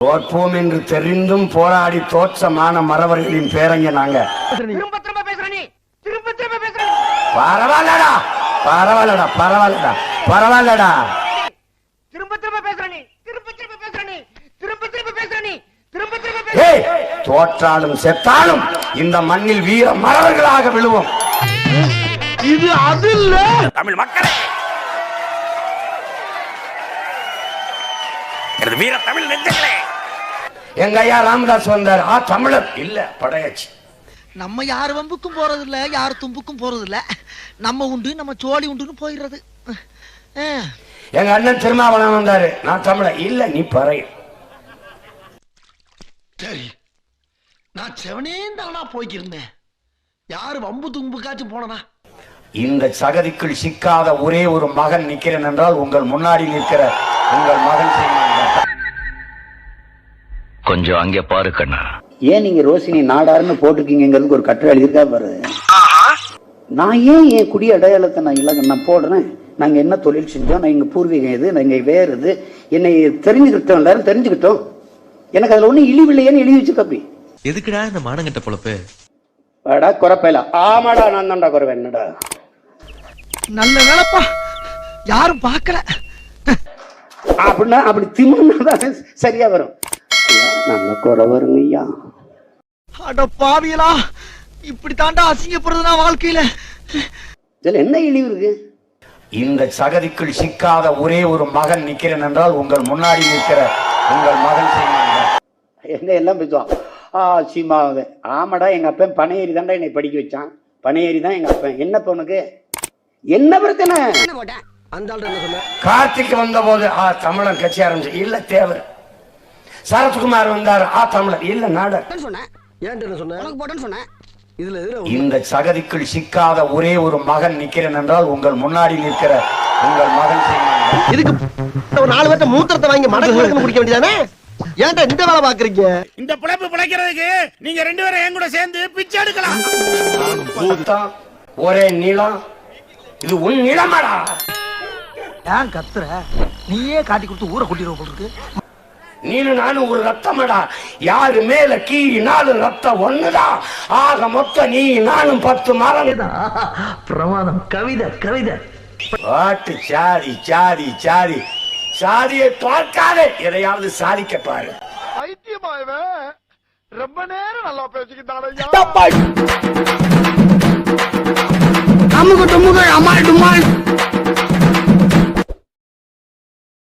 தோற்போம் என்று தெரிந்தும் போராடி தோற்றமான மறவர்களின் பேரங்க நாங்க. திரும்ப திரும்ப பேசுற நீ. திரும்ப திரும்ப பேசுற நீ. பரவாயில்லடா பரவாயில்லடா பரவாயில்லடா பரவாயில்லடா. திரும்ப திரும்ப பேசுற நீ. திரும்ப திரும்ப பேசுற நீ. திரும்ப திரும்ப பேசுற நீ. திரும்ப திரும்ப பேசுற ஏய் தோற்றாலும் செத்தாலும் இந்த மண்ணில் வீர மறவர்களாக விழுவோம். தமிழ் மக்களே. எனது வீர தமிழ் நெஞ்சங்களே. எங்க ஐயா ராமதாஸ் வந்தார். ஆ தமிழர். இல்ல படையாச்சு. நம்ம யார் வம்புக்கும் போறது இல்ல யார் தும்புக்கும் போறது இல்ல நம்ம உண்டு நம்ம சோழி உண்டுன்னு போயிடுறது. எங்க அண்ணன் திருமாவளவன் வந்தாரு. நான் தமிழர். இல்ல நீ பறைய சரி நான் செவனே தானா போய்க்கிருந்தேன். யாரு வம்பு தும்புக்காச்சும் போனனா? இந்த சகதிக்குள் சிக்காத ஒரே ஒரு மகன் நிக்கிறேன் என்றால் உங்கள் முன்னாடி நிற்கிற உங்கள் மகன் தான். கொஞ்சம் அங்கே பாரு கண்ணா. ஏன் நீங்க ரோசினி நாடாருன்னு போட்டிருக்கீங்கிறதுக்கு ஒரு கட்டுரை எழுதியிருக்கா பாரு. நான் ஏன் என் குடி அடையாளத்தை நான் இல்லை நான் போடுறேன்? நாங்க என்ன தொழில் செஞ்சோம்? நான் எங்க பூர்வீகம் இது நாங்க வேறு இது என்னை தெரிஞ்சுக்கிட்டோம் எல்லாரும் தெரிஞ்சுக்கிட்டோம். எனக்கு அதுல ஒண்ணும் இழிவில்லையேன்னு எழுதி வச்சுக்க அப்படி. எதுக்குடா இந்த மானங்கட்ட பொழப்பு? வாடா குறப்பையில. ஆமாடா நான் தான்டா குறவை என்னடா. நல்ல வேலைப்பா. யாரும் பார்க்கல. அப்படின்னா அப்படி திமுன்னாதான் சரியா வரும். நல்ல குறை வருங்க ஐயா அட பாவியலா இப்படி தாண்டா அசிங்கப்படுறது நான் வாழ்க்கையில? இதுல என்ன இழிவு இருக்கு? இந்த சகதிக்குள் சிக்காத ஒரே ஒரு மகன் நிக்கிறேன் என்றால் உங்கள் முன்னாடி நிற்கிற உங்கள் மகன் சீமான். என்ன எல்லாம் பேசுவான் ஆ ஆமாடா எங்க அப்பன் பனையேறி தான்டா என்னை படிக்க வச்சான். பனையேறி தான் எங்க அப்பன். என்ன உனக்கு? என்ன பிரச்சனை? கார்த்திக் வந்த போது ஆ தமிழன் கட்சி ஆரம்பிச்சு. இல்ல தேவர். சரத்குமார் வந்தார் ஆ தமிழர். இல்ல நாடர். இந்த சகதிக்குள் சிக்காத ஒரே ஒரு மகன் நிக்கிறேன் என்றால் உங்கள் முன்னாடி நிற்கிற உங்கள் மகன். இதுக்கு ஒரு நாலு பேர்த்த மூத்திரத்தை வாங்கி மடக்கு குடிக்க வேண்டியதானே? ஏன்டா இந்த வேலை பாக்குறீங்க இந்த பிழைப்பு பிழைக்கிறதுக்கு நீங்க ரெண்டு பேரும் என் கூட சேர்ந்து பிச்சை எடுக்கலாம். ஒரே நிலம் இது உன் நிலமாடா. ஏன் கத்துற? நீயே காட்டி கொடுத்து ஊரை கூட்டிடுவோம் போல இருக்கு. நீனு நானும் ஒரு ரத்தமடா. யாரு மேல கீ நாலு ரத்தம் ஒண்ணுதான் ஆக மொத்த நீ நானும் பத்து மரம் பிரமாதம். கவிதை கவிதை. பாட்டு சாதி சாதி சாதி சாதியை பார்க்காதே. எதையாவது சாதிக்க பாரு. ரொம்ப நேரம் நல்லா பேசிக்கிட்டாங்க அமுகு டுமுகள் அமால் டுமால்